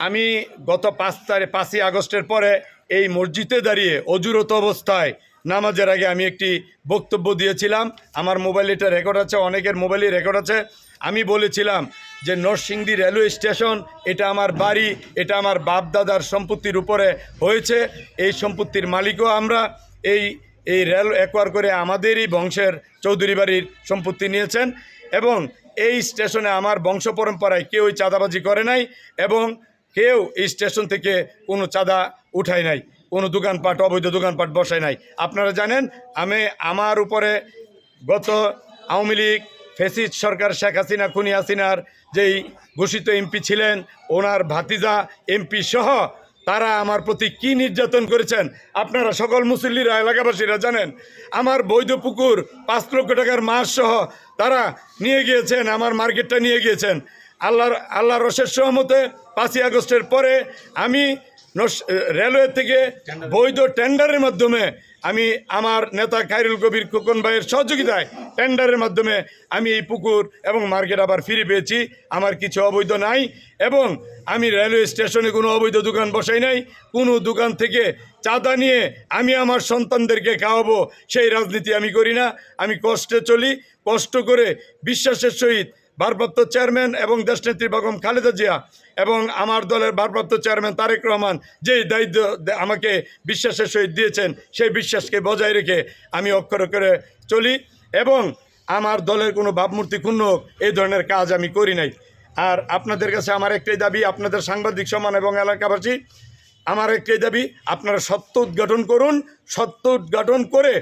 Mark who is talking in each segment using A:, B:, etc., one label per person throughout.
A: আমি গত পাঁচ তারিখ পাঁচই আগস্টের পরে এই মসজিদে দাঁড়িয়ে অজুরত অবস্থায় নামাজের আগে আমি একটি বক্তব্য দিয়েছিলাম। আমার মোবাইলে এটা রেকর্ড আছে, অনেকের মোবাইলে রেকর্ড আছে। আমি বলেছিলাম যে নরসিংদী রেলওয়ে স্টেশন, এটা আমার বাড়ি, এটা আমার বাপ দাদার সম্পত্তির উপরে হয়েছে। এই সম্পত্তির মালিকও আমরা। এই এই রেল একোয়ার করে আমাদেরই বংশের চৌধুরী বাড়ির সম্পত্তি নিয়েছেন। এবং এই স্টেশনে আমার বংশ পরম্পরায় কেউই চাঁদাবাজি করে নাই। এবং কেউ এই স্টেশন থেকে কোনো চাঁদা উঠায় নাই, কোনো দোকানপাট, অবৈধ দোকানপাট বসায় নাই। আপনারা জানেন, আমি আমার উপরে গত আওয়ামী লীগ ফেসিস সরকার শেখ হাসিনা, খুনি হাসিনার যেই ঘোষিত এমপি ছিলেন, ওনার ভাতিজা, এমপি সহ তারা আমার প্রতি কি নির্যাতন করেছেন, আপনারা সকল মুসল্লিরা এলাকাবাসীরা জানেন, আমার বৈধ পুকুর পাঁচ লক্ষ টাকার মাস সহ তারা নিয়ে গিয়েছেন, আমার মার্কেটটা নিয়ে গিয়েছেন। আল্লাহর আল্লাহর রসের সহমতে পাঁচই আগস্টের পরে আমি রেলওয়ে থেকে বৈধ টেন্ডারের মাধ্যমে আমি আমার নেতা খায়রুল কবির খোকন ভাইয়ের সহযোগিতায় টেন্ডারের মাধ্যমে আমি এই পুকুর এবং মার্কেট আবার ফিরে পেয়েছি। আমার কিছু অবৈধ নাই এবং আমি রেলওয়ে স্টেশনে কোনো অবৈধ দোকান বসাই নাই। কোনো দোকান থেকে চাঁদা নিয়ে আমি আমার সন্তানদেরকে খাওয়াবো সেই রাজনীতি আমি করি না। আমি কষ্টে চলি, কষ্ট করে বিশ্বাসের সহিত ভারপ্রাপ্ত চেয়ারম্যান এবং দেশনেত্রী বেগম খালেদা জিয়া এবং আমার দলের ভারপ্রাপ্ত চেয়ারম্যান তারেক রহমান যেই দায়িত্ব আমাকে বিশ্বাসের সহিত দিয়েছেন, সেই বিশ্বাসকে বজায় রেখে আমি অক্ষর করে চলি এবং আমার দলের কোনো ভাবমূর্তি ক্ষুণ্ণ হোক, এই ধরনের কাজ আমি করি নাই। আর আপনাদের কাছে আমার একটাই দাবি, আপনাদের সাংবাদিক সমান এবং এলাকাবাসী, আমার একটাই দাবি, আপনারা সত্য উদ্ঘাটন করুন, সত্য উদ্ঘাটন করে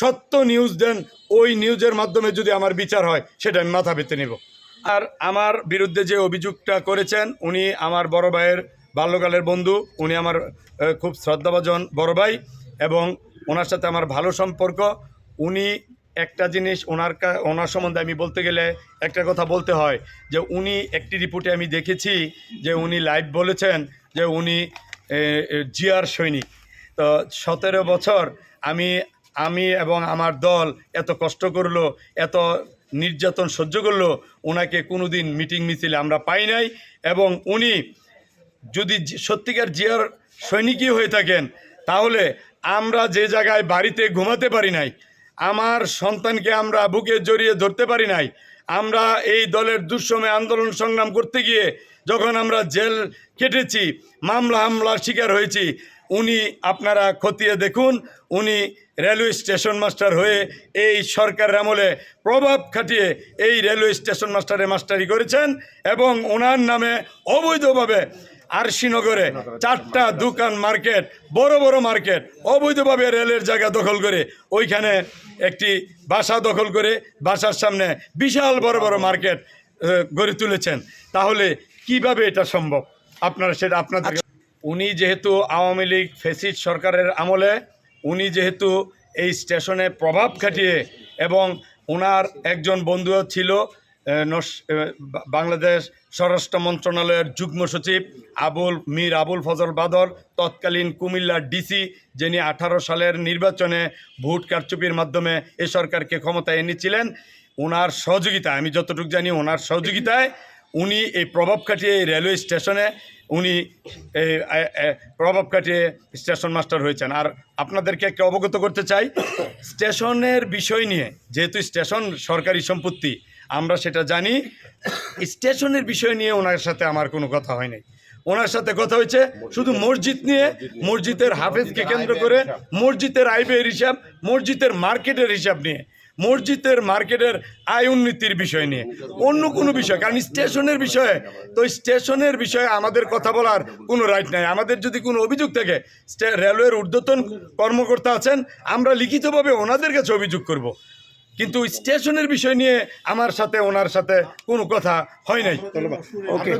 A: সত্য নিউজ দেন, ওই নিউজের মাধ্যমে যদি আমার বিচার হয়, সেটা আমি মাথা পেতে নেব। আর আমার বিরুদ্ধে যে অভিযোগটা করেছেন, উনি আমার বড় ভাইয়ের বাল্যকালের বন্ধু, উনি আমার খুব শ্রদ্ধাভাজন বড় ভাই এবং ওনার সাথে আমার ভালো সম্পর্ক। উনি একটা জিনিস ওনার ওনার সম্বন্ধে আমি বলতে গেলে একটা কথা বলতে হয়, যে উনি একটি রিপোর্টে আমি দেখেছি যে উনি লাইভ বলেছেন যে উনি জিয়ার সৈনিক। তো সতেরো বছর আমি আমি এবং আমার দল এত কষ্ট করল, এত নির্যাতন সহ্য করল ওনাকে কোনোদিন মিটিং মিছিলে আমরা পাই নাই এবং উনি যদি সত্যিকার জিয়ার সৈনিকই হয়ে থাকেন, তাহলে আমরা যে জায়গায় বাড়িতে ঘুমাতে পারি নাই, আমার সন্তানকে আমরা বুকে জড়িয়ে ধরতে পারি নাই, আমরা এই দলের দুঃসময় আন্দোলন সংগ্রাম করতে গিয়ে যখন আমরা জেল কেটেছি, মামলা হামলার শিকার হয়েছি উনি আপনারা খতিয়ে দেখুন, উনি রেলওয়ে স্টেশন মাস্টার হয়ে এই সরকারের আমলে প্রভাব খাটিয়ে এই রেলওয়ে স্টেশন মাস্টারে মাস্টারি করেছেন এবং ওনার নামে অবৈধভাবে আরশিনগরে চারটা দোকান মার্কেট, বড় বড় মার্কেট অবৈধভাবে রেলের জায়গা দখল করে ওইখানে একটি বাসা দখল করে বাসার সামনে বিশাল বড় বড় মার্কেট গড়ে তুলেছেন। তাহলে কীভাবে এটা সম্ভব? আপনারা সেটা আপনাদের উনি যেহেতু আওয়ামী লীগ ফেসিড সরকারের আমলে, উনি যেহেতু এই স্টেশনে প্রভাব খাটিয়ে এবং ওনার একজন বন্ধুও ছিল বাংলাদেশ স্বরাষ্ট্র মন্ত্রণালয়ের যুগ্ম সচিব আবুল, মীর আবুল ফজল বাদর, তৎকালীন কুমিল্লার ডিসি যিনি আঠারো সালের নির্বাচনে ভোট কারচুপির মাধ্যমে এ সরকারকে ক্ষমতায় এনেছিলেন ওনার সহযোগিতায়, আমি যতটুকু জানি ওনার সহযোগিতায় উনি এই প্রভাব কাটিয়ে এই রেলওয়ে স্টেশনে উনি এই প্রভাব কাটিয়ে স্টেশন মাস্টার হয়েছেন। আর আপনাদেরকে একটা অবগত করতে চাই, স্টেশনের বিষয় নিয়ে, যেহেতু স্টেশন সরকারি সম্পত্তি, আমরা সেটা জানি, স্টেশনের বিষয় নিয়ে ওনার সাথে আমার কোনো কথা হয়নি। ওনার সাথে কথা হয়েছে, শুধু মসজিদ নিয়ে, মসজিদের হাফেজকে কেন্দ্র করে, মসজিদের আয় ব্যয়ের হিসাব, মসজিদের মার্কেটের হিসাব নিয়ে। মসজিদের মার্কেটের আয় উন্নতির বিষয় নিয়ে। অন্য কোনো বিষয় কারণ স্টেশনের বিষয়ে তো স্টেশনের বিষয়ে আমাদের কথা বলার কোনো রাইট নাই। আমাদের যদি কোনো অভিযোগ থাকে রেলওয়ের ঊর্ধ্বতন কর্মকর্তা আছেন আমরা লিখিতভাবে ওনাদের কাছে অভিযোগ করব। কিন্তু স্টেশনের বিষয় নিয়ে আমার সাথে ওনার সাথে কোনো কথা হয় নাই।
B: ওকে